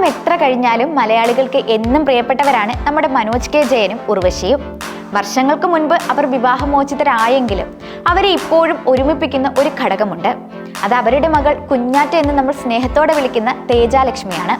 കാലം എത്ര കഴിഞ്ഞാലും മലയാളികൾക്ക് എന്നും പ്രിയപ്പെട്ടവരാണ് നമ്മുടെ മനോജ് കെ ജയനും ഉർവശിയും. വർഷങ്ങൾക്ക് മുൻപ് അവർ വിവാഹമോചിതരായെങ്കിലും അവരെ ഇപ്പോഴും ഒരുമിപ്പിക്കുന്ന ഒരു ഘടകമുണ്ട്. അത് അവരുടെ മകൾ കുഞ്ഞാറ്റ എന്ന് നമ്മൾ സ്നേഹത്തോടെ വിളിക്കുന്ന തേജാലക്ഷ്മിയാണ്.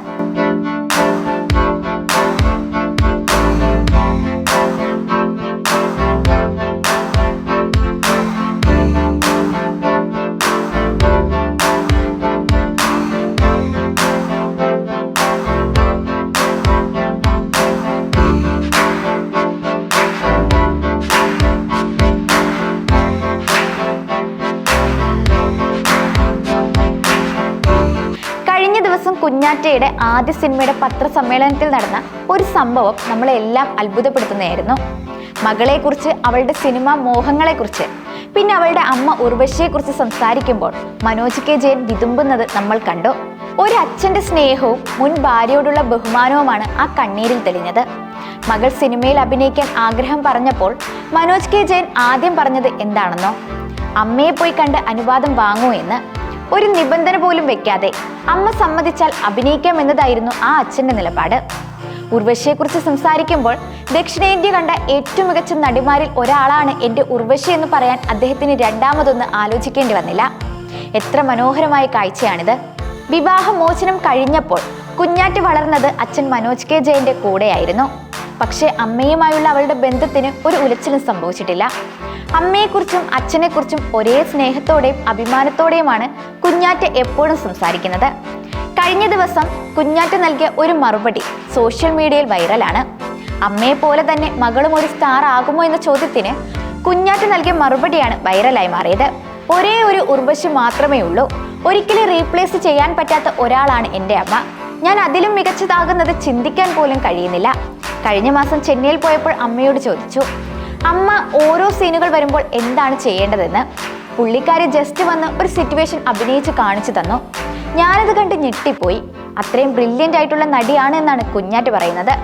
കുഞ്ഞാറ്റയുടെ ആദ്യ സിനിമയുടെ പത്രസമ്മേളനത്തിൽ നടന്ന ഒരു സംഭവം നമ്മളെല്ലാം അത്ഭുതപ്പെടുത്തുന്നതായിരുന്നു. മകളെക്കുറിച്ച് അവളുടെ സിനിമ മോഹങ്ങളെക്കുറിച്ച് പിന്നെ അവളുടെ അമ്മ ഉർവശിയെക്കുറിച്ച് സംസാരിക്കുമ്പോൾ മനോജ് കെ ജയൻ വിതുമ്പുന്നത് നമ്മൾ കണ്ടു. ഒരു അച്ഛന്റെ സ്നേഹവും മുൻ ഭാര്യയോടുള്ള ബഹുമാനവുമാണ് ആ കണ്ണീരിൽ തെളിഞ്ഞത്. മകൾ സിനിമയിൽ അഭിനയിക്കാൻ ആഗ്രഹം പറഞ്ഞപ്പോൾ മനോജ് കെ ജയൻ ആദ്യം പറഞ്ഞത് എന്താണെന്നോ? അമ്മയെ പോയി കണ്ട് അനുവാദം വാങ്ങൂ എന്ന്. ഒരു നിബന്ധന പോലും വെക്കാതെ അമ്മ സമ്മതിച്ചാൽ അഭിനയിക്കാം എന്നതായിരുന്നു ആ അച്ഛന്റെ നിലപാട്. ഉർവശിയെക്കുറിച്ച് സംസാരിക്കുമ്പോൾ ദക്ഷിണേന്ത്യ കണ്ട ഏറ്റവും മികച്ച നടിമാരിൽ ഒരാളാണ് എന്റെ ഉർവശി എന്ന് പറയാൻ അദ്ദേഹത്തിന് രണ്ടാമതൊന്ന് ആലോചിക്കേണ്ടി വന്നില്ല. എത്ര മനോഹരമായ കാഴ്ചയാണിത്. വിവാഹമോചനം കഴിഞ്ഞപ്പോൾ കുഞ്ഞാറ്റ് വളർന്നത് അച്ഛൻ മനോജ് കെ ജയന്റെ കൂടെയായിരുന്നു. പക്ഷേ അമ്മയുമായുള്ള അവളുടെ ബന്ധത്തിന് ഒരു ഉലച്ചിലും സംഭവിച്ചിട്ടില്ല. അമ്മയെക്കുറിച്ചും അച്ഛനെക്കുറിച്ചും ഒരേ സ്നേഹത്തോടെയും അഭിമാനത്തോടെയുമാണ് കുഞ്ഞാറ്റ എപ്പോഴും സംസാരിക്കുന്നത്. കഴിഞ്ഞ ദിവസം കുഞ്ഞാറ്റ നൽകിയ ഒരു മറുപടി സോഷ്യൽ മീഡിയയിൽ വൈറലാണ്. അമ്മയെ പോലെ തന്നെ മകളും ഒരു സ്റ്റാർ ആകുമോ എന്ന ചോദ്യത്തിന് കുഞ്ഞാറ്റ നൽകിയ മറുപടിയാണ് വൈറലായി മാറിയത്. ഒരേ ഒരു ഉർവശി മാത്രമേ ഉള്ളൂ. ഒരിക്കലും റീപ്ലേസ് ചെയ്യാൻ പറ്റാത്ത ഒരാളാണ് എന്റെ അമ്മ. ഞാൻ അതിലും മികച്ചതാകുന്നത് ചിന്തിക്കാൻ പോലും കഴിയുന്നില്ല. കഴിഞ്ഞ മാസം ചെന്നൈയിൽ പോയപ്പോൾ അമ്മയോട് ചോദിച്ചു അമ്മ ഓരോ സീനുകൾ വരുമ്പോൾ എന്താണ് ചെയ്യേണ്ടതെന്ന്? പുള്ളിക്കാരി ജസ്റ്റ് വന്ന് ഒരു സിറ്റുവേഷൻ അഭിനയിച്ച് കാണിച്ചു തന്നു. ഞാനത് കണ്ട് ഞെട്ടിപ്പോയി. അത്രയും ബ്രില്യന്റ് ആയിട്ടുള്ള നടിയാണ് എന്നാണ് കുഞ്ഞാറ്റ് പറയുന്നത്.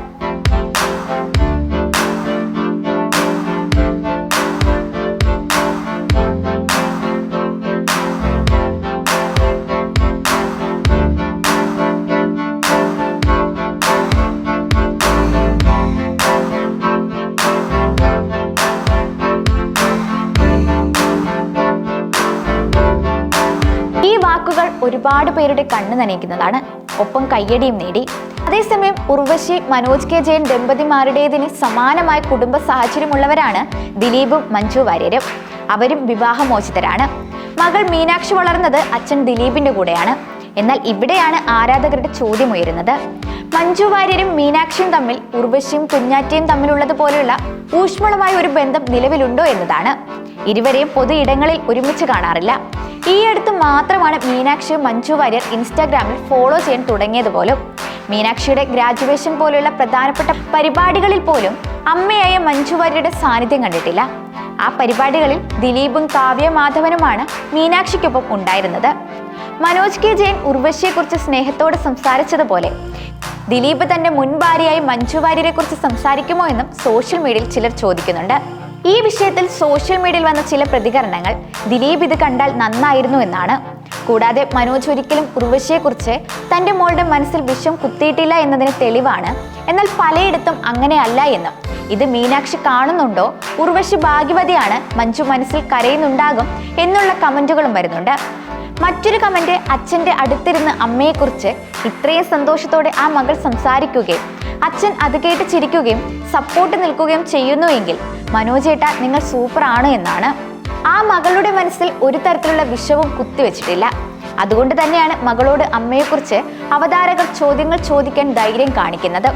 ഒരുപാട് പേരുടെ കണ്ണ് നനയിക്കുന്നതാണ്. ഒപ്പം കയ്യടിയും നേടി. അതേസമയം ഉർവശി മനോജ് കെ ജയൻ ദമ്പതിമാരുടേതിന് സമാനമായ കുടുംബ സാഹചര്യമുള്ളവരാണ് ദിലീപും മഞ്ജു വാര്യരും. അവരും വിവാഹമോചിതരാണ്. മകൾ മീനാക്ഷി വളർന്നത് അച്ഛൻ ദിലീപിന്റെ കൂടെയാണ്. എന്നാൽ ഇവിടെയാണ് ആരാധകരുടെ ചോദ്യം ഉയരുന്നത് മഞ്ജു വാര്യരും മീനാക്ഷിയും തമ്മിൽ ഉർവശിയും കുഞ്ഞാറ്റയും തമ്മിലുള്ളതുപോലെയുള്ള ഊഷ്മളമായ ഒരു ബന്ധം നിലവിലുണ്ടോ എന്നതാണ്. ഇരുവരെയും പൊതു ഇടങ്ങളിൽ ഒരുമിച്ച് കാണാറില്ല. ഈ അടുത്ത് മാത്രമാണ് മീനാക്ഷിയും മഞ്ജു വാര്യർ ഇൻസ്റ്റാഗ്രാമിൽ ഫോളോ ചെയ്യാൻ തുടങ്ങിയത് പോലും. മീനാക്ഷിയുടെ ഗ്രാജുവേഷൻ പോലെയുള്ള പ്രധാനപ്പെട്ട പരിപാടികളിൽ പോലും അമ്മയായ മഞ്ജു വാര്യരുടെ സാന്നിധ്യം കണ്ടിട്ടില്ല. ആ പരിപാടികളിൽ ദിലീപും കാവ്യ മാധവനുമാണ് മീനാക്ഷിക്കൊപ്പം ഉണ്ടായിരുന്നത്. മനോജ് കെ ജയൻ ഉർവശിയെക്കുറിച്ച് സ്നേഹത്തോടെ സംസാരിച്ചതുപോലെ ദിലീപ് തന്റെ മുൻ ഭാര്യയായി മഞ്ജു വാര്യരെ കുറിച്ച് സംസാരിക്കുമോ എന്നും സോഷ്യൽ മീഡിയയിൽ ചിലർ ചോദിക്കുന്നുണ്ട്. ഈ വിഷയത്തിൽ സോഷ്യൽ മീഡിയയിൽ വന്ന ചില പ്രതികരണങ്ങൾ ദിലീപ് ഇത് കണ്ടാൽ നന്നായിരുന്നു എന്നാണ്. കൂടാതെ മനോജ് ഒരിക്കലും ഉർവശിയെക്കുറിച്ച് തന്റെ മോളുടെ മനസ്സിൽ വിഷം കുത്തിയിട്ടില്ല എന്നതിന് തെളിവാണ്. എന്നാൽ പലയിടത്തും അങ്ങനെയല്ല എന്നും. ഇത് മീനാക്ഷി കാണുന്നുണ്ടോ? ഉർവശി ഭാഗ്യവതിയാണ് മഞ്ജു മനസ്സിൽ കരയുന്നുണ്ടാകും എന്നുള്ള കമന്റുകളും വരുന്നുണ്ട്. മറ്റൊരു കമന്റ് അച്ഛന്റെ അടുത്തിരുന്ന് അമ്മയെക്കുറിച്ച് ഇത്രയും സന്തോഷത്തോടെ ആ മകൾ സംസാരിക്കുകയും അച്ഛൻ അത് കേട്ട് ചിരിക്കുകയും സപ്പോർട്ട് നിൽക്കുകയും ചെയ്യുന്നുവെങ്കിൽ മനോജേട്ട നിങ്ങൾ സൂപ്പർ ആണ് എന്നാണ്. ആ മകളുടെ മനസ്സിൽ ഒരു തരത്തിലുള്ള വിഷവും കുത്തിവെച്ചിട്ടില്ല. അതുകൊണ്ട് തന്നെയാണ് മകളോട് അമ്മയെക്കുറിച്ച് അവതാരകർ ചോദ്യങ്ങൾ ചോദിക്കാൻ ധൈര്യം കാണിക്കുന്നത്.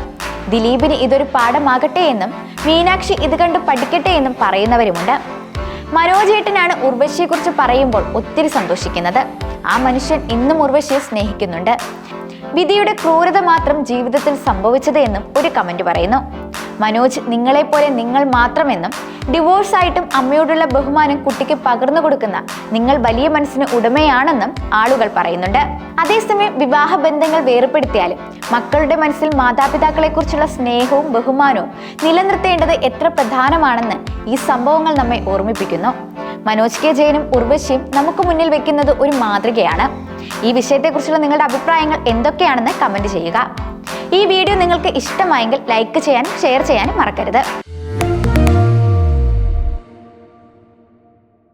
ദിലീപിന് ഇതൊരു പാഠമാകട്ടെ എന്നും മീനാക്ഷി ഇത് കണ്ട് പഠിക്കട്ടെ എന്നും പറയുന്നവരുമുണ്ട്. മനോജേട്ടനാണ് ഉർവശിയെക്കുറിച്ച് പറയുമ്പോൾ ഒത്തിരി സന്തോഷിക്കുന്നത്. ആ മനുഷ്യൻ ഇന്നും ഉർവശിയെ സ്നേഹിക്കുന്നുണ്ട്. വിധിയുടെ ക്രൂരത മാത്രം ജീവിതത്തിൽ സംഭവിച്ചത് എന്നും ഒരു കമന്റ് പറയുന്നു. മനോജ് നിങ്ങളെപ്പോലെ നിങ്ങൾ മാത്രമെന്നും ഡിവോഴ്സ് ആയിട്ടും അമ്മയോടുള്ള ബഹുമാനം കുട്ടിക്ക് പകർന്നു കൊടുക്കുന്ന നിങ്ങൾ വലിയ മനസ്സിന് ഉടമയാണെന്നും ആളുകൾ പറയുന്നുണ്ട്. അതേസമയം വിവാഹ ബന്ധങ്ങൾ വേർപ്പെടുത്തിയാലും മക്കളുടെ മനസ്സിൽ മാതാപിതാക്കളെക്കുറിച്ചുള്ള സ്നേഹവും ബഹുമാനവും നിലനിർത്തേണ്ടത് എത്ര പ്രധാനമാണെന്ന് ഈ സംഭവങ്ങൾ നമ്മെ ഓർമ്മിപ്പിക്കുന്നു. മനോജ് കെ ജയനും ഉർവശിയും നമുക്ക് മുന്നിൽ വെക്കുന്നത് ഒരു മാതൃകയാണ്. ഈ വിഷയത്തെക്കുറിച്ചുള്ള നിങ്ങളുടെ അഭിപ്രായങ്ങൾ എന്തൊക്കെയാണെന്ന് കമന്റ് ചെയ്യുക. ഈ വീഡിയോ നിങ്ങൾക്ക് ഇഷ്ടമായെങ്കിൽ ലൈക്ക് ചെയ്യാനും ഷെയർ ചെയ്യാനും മറക്കരുത്.